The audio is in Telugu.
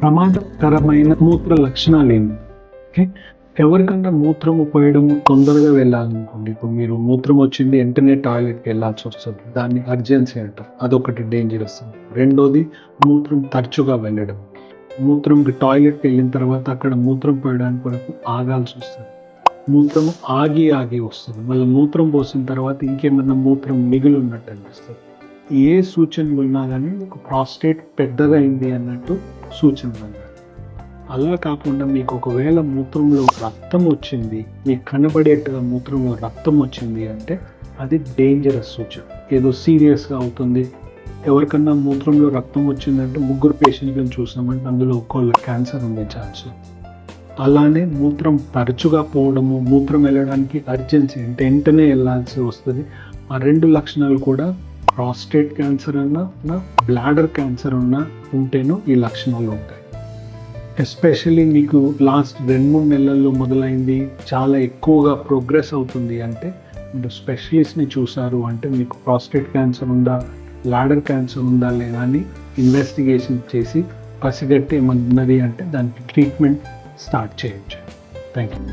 ప్రమాదకరమైన మూత్ర లక్షణాలు ఏంటి ఓకే? ఎవరికన్నా మూత్రము పోయడం తొందరగా వెళ్ళాలనుకోండి. ఇప్పుడు మీరు మూత్రం వచ్చింది వెంటనే టాయిలెట్కి వెళ్ళాల్సి వస్తుంది. దాన్ని అర్జెన్సీ అంటారు. అదొకటి డేంజరస్ రెండోది మూత్రం తరచుగా వెళ్ళడం. మూత్రం టాయిలెట్కి వెళ్ళిన తర్వాత అక్కడ మూత్రం పోయడానికి వరకు ఆగాల్సి వస్తుంది. మూత్రం ఆగి ఆగి వస్తుంది. మళ్ళీ మూత్రం పోసిన తర్వాత ఇంకేమన్నా మూత్రం మిగిలి ఉన్నట్టు అనిపిస్తుంది. ఏ సూచనలు ఉన్నా కానీ ఒక ప్రాస్టేట్ పెద్దగా అయింది అన్నట్టు సూచనలు అలా కాకుండా మీకు ఒకవేళ మూత్రంలో రక్తం వచ్చింది మీకు కనబడేట్టుగా మూత్రంలో రక్తం వచ్చింది అంటే అది డేంజరస్ సూచన. ఏదో సీరియస్గా అవుతుంది. ఎవరికన్నా మూత్రంలో రక్తం వచ్చిందంటే ముగ్గురు పేషెంట్లను చూసామంటే అందులో ఒక్కోళ్ళ క్యాన్సర్ ఉండే ఛాన్స్ అలానే మూత్రం తరచుగా పోవడము మూత్రం వెళ్ళడానికి అర్జెన్సీ అంటే వెంటనే వెళ్ళాల్సి వస్తుంది. ఆ రెండు లక్షణాలు కూడా ప్రాస్టేట్ క్యాన్సర్ అన్నా బ్లాడర్ క్యాన్సర్ ఉన్నా ఉంటేనో ఈ లక్షణాలు ఉంటాయి. ఎస్పెషల్లీ మీకు లాస్ట్ రెండు మూడు నెలల్లో మొదలైంది చాలా ఎక్కువగా ప్రోగ్రెస్ అవుతుంది అంటే మీరు స్పెషలిస్ట్ని చూసారు అంటే మీకు ప్రాస్టేట్ క్యాన్సర్ ఉందా లాడర్ క్యాన్సర్ ఉందా లేదా అని ఇన్వెస్టిగేషన్ చేసి పసిగట్టి ఏమన్నా ఉన్నది అంటే దానికి ట్రీట్మెంట్ స్టార్ట్ చేయొచ్చు. Thank you